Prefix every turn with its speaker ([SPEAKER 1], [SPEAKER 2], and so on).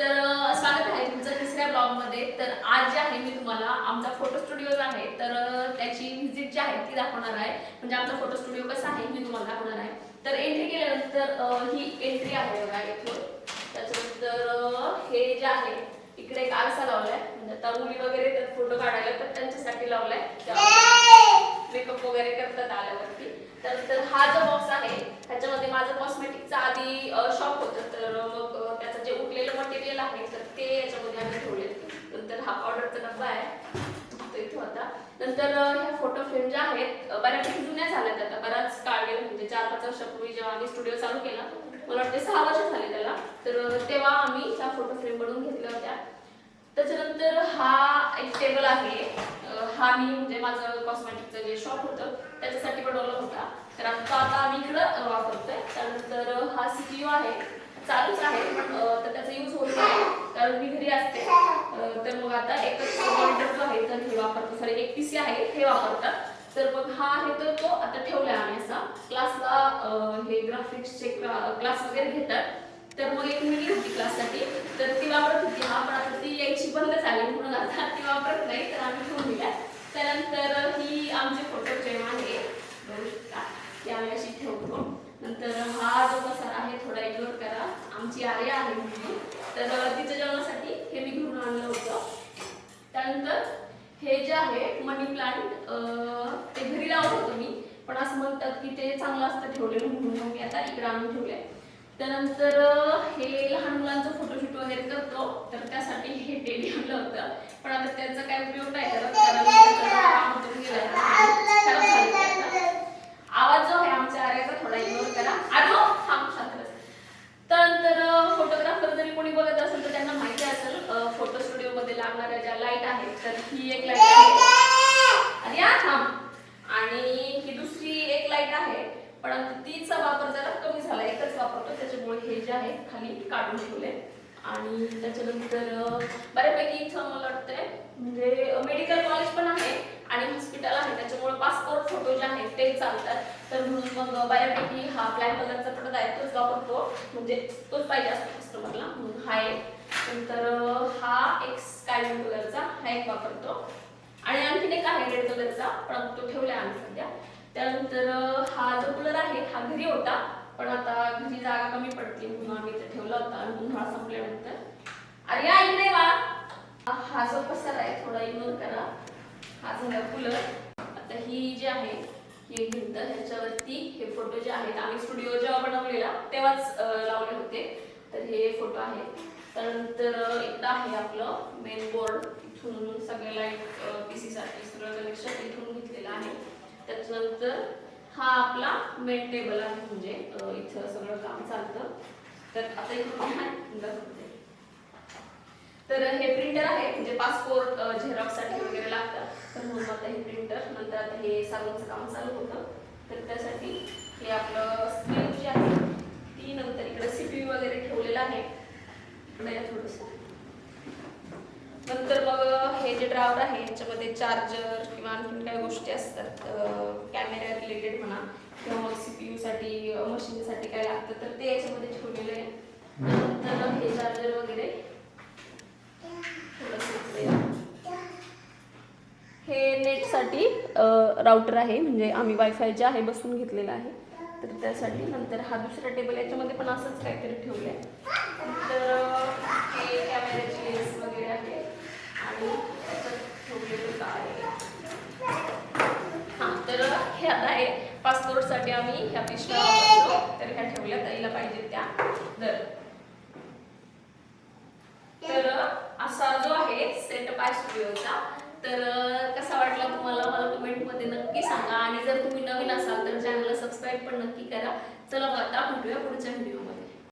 [SPEAKER 1] तर स्वागत आहे तुमचं तिसऱ्या ब्लॉगमध्ये. तर आज जे आहे मी तुम्हाला आमचा फोटो स्टुडिओ आहे तर त्याची व्हिजिट जी आहे ती दाखवणार आहे. म्हणजे आमचा फोटो स्टुडिओ कसा आहे मी तुम्हाला दाखवणार आहे. तर एंट्री केल्यानंतर ही एंट्री आहे बघा इथून. त्याच्यानंतर हे जे आहे इकडे एक आरसा लावलाय. म्हणजे आता मुली वगैरे तर फोटो काढायला तर त्यांच्यासाठी लावलाय. मेकअप वगैरे करतात आल्यावरती. तर हा जो बॉक्स आहे त्याच्यामध्ये माझं कॉस्मेटिकचा आधी शॉप होतं. तर मग अं, त्याचं जे उरलेलं मटेरियल आहे तर ते याच्यामध्ये आम्ही ठेवले नंतर हा ऑर्डरचा डब्बा आहे. तो इथे होता. नंतर ह्या फोटो फ्रेम ज्या आहेत बऱ्यापैकी जुन्या झाल्यात आता. बराच काळ गेला म्हणजे चार पाच वर्षापूर्वी जेव्हा आम्ही स्टुडिओ चालू केला मला वाटते सहा वर्ष झाले त्याला. तर तेव्हा आम्ही ह्या फोटो फ्रेम बनवून घेतल्या होत्या. त्याच्यानंतर हा एक टेबल आहे. हा मी म्हणजे माझं कॉस्मॅटिकचं जे शॉप होतं त्याच्यासाठी बनवला होता. तर आता आता आम्ही इकडं वापरतोय. त्यानंतर हा सीपीयू आहे. चालूच आहे पण तर त्याचा यूज होत नाही कारण मी घरी असते. तर मग आता एकच मॉनिटर जो आहे तर हे वापरतो. सॉरी एक पीसी आहे हे वापरतात. तर मग हा आहे तर तो आता ठेवला आम्ही असा. क्लासला हे ग्राफिक्सचे क्लास वगैरे घेतात. तर मग एक मुलगी होती क्लाससाठी तर ती वापरत होती. हा पण आता ती यायची बंद झाली म्हणून आता ती वापरत नाही तर आम्ही ठेवून दिल्या. त्यानंतर ही आमचे फोटो फ्रेम आहे. बघू शकता. ती आम्ही अशी ठेवतो. नंतर हा जो कसा आहे थोडा इग्नोर करा आमची आर्या आहे मुलगी. तर तिच्या जेवणासाठी हे मी घेऊन आणलं होतं. त्यानंतर हे जे आहे मनी प्लांट ते घरी लावत होतो मी. पण असं म्हणतात की ते चांगलं असतं ठेवलेलं म्हणून मी आता इकडे आणून ठेवले त्यानंतर हे लहान मुलांचं फोटोशूट वगैरे करतो. तर त्यासाठी हे टेडी आणलं होतं. पण आता त्याचा काय उपयोग नाही करत. कारण त्याचं काम होतं गेलंय. खराब झालं ते आता. आवाज जो आहे आमच्या आर्याचा थोडा इग्नोर करा आरो थांब शांत बस. त्यानंतर फोटोग्राफर जरी कोणी बघत असेल तर त्यांना माहिती असेल फोटो स्टुडिओ मध्ये लागणाऱ्या ज्या लाइट आहे तर ही एक लाइट आहे. आणि या थांब. आणि ही दुसरी एक लाइट आहे पण तीचा तिचा वापर जरा कमी झाला एकच वापरतो त्याच्यामुळे हे जे आहे खाली काढून ठेवले. आणि त्याच्यानंतर बऱ्यापैकी इथं मला वाटतंय म्हणजे मेडिकल कॉलेज पण आहे आणि हॉस्पिटल आहे त्याच्यामुळे पासपोर्ट फोटो जे आहेत ते चालतात. तर म्हणून मग बऱ्यापैकी हा ब्लॅक कलरचा पडदा आहे तोच वापरतो. म्हणजे तोच पाहिजे असतो कस्टमरला म्हणून हा एक. नंतर हा एक स्काय ब्लू कलरचा हा एक वापरतो. आणि आणखीन एक आहे रेड कलरचा पण तो ठेवला आम्ही सध्या. त्यानंतर हा जो कलर आहे हा घरी होता पण आता घरी जागा कमी पडते म्हणून आम्ही इथे ठेवला होता आणि उन्हाळा संपल्यानंतर. अरे आई नाही वा! हा जो पसर आहे थोडा इग्नोर करा. हा झाला कूलर आता ही जी आहे ही भिंत. ह्याच्यावरती हे फोटो जे आहेत आम्ही स्टुडिओ जेव्हा बनवलेला तेव्हाच लावले होते. तर हे फोटो आहेत त्यानंतर एकदा आहे आपलं मेन बोर्ड इथून सगळे लाइट पी साठी सगळं कनेक्शन इथून घेतलेलं आहे. त्याच्यानंतर हा आपला मेन टेबल आहे म्हणजे इथं सगळं काम चालतं. तर आता इथून तर हे प्रिंटर आहे म्हणजे पासपोर्ट झेरॉक्ससाठी वगैरे लागतं. तर म्हणून आता हे प्रिंटर नंतर आता हे सालूनचं काम चालू होतं. तर त्यासाठी हे आपलं स्क्रीन जी आहे ती नंतर इकडे सीपीयू वगैरे ठेवलेलं आहे थोडंसं. नंतर मग हे जे ड्रावर आहे याच्यामध्ये चार्जर किंवा आणखीन काही गोष्टी असतात कॅमेरा रिलेटेड म्हणा किंवा मग सीपीयू साठी मशीनसाठी काय लागतं तर ते याच्यामध्ये ठेवलेलं आहे. नंतर हे चार्जर वगैरे. हे नेटसाठी राउटर आहे म्हणजे आम्ही वायफाय जे आहे बसून घेतलेलं आहे. तर त्यासाठी नंतर हा दुसरा टेबल याच्यामध्ये पण असंच काहीतरी ठेवलं आहे नंतर हे कॅमेऱ्याची लेस वगैरे आहे आणि त्याच्यात ठेवलेलं काय हां तर हे आता आहे पासपोर्टसाठी आम्ही ह्या पिशव्या वापरतो. तर ह्या ठेवल्या ताईला पाहिजे त्या दर तर असा जो आहे सेट बाय स्टुडिओचा तर कसा वाटला तुम्हाला मला कमेंटमध्ये नक्की सांगा. आणि जर तुम्ही नवीन असाल तर चॅनलला सबस्क्राईब पण नक्की करा. चला आता भेटूया पुढच्या व्हिडिओमध्ये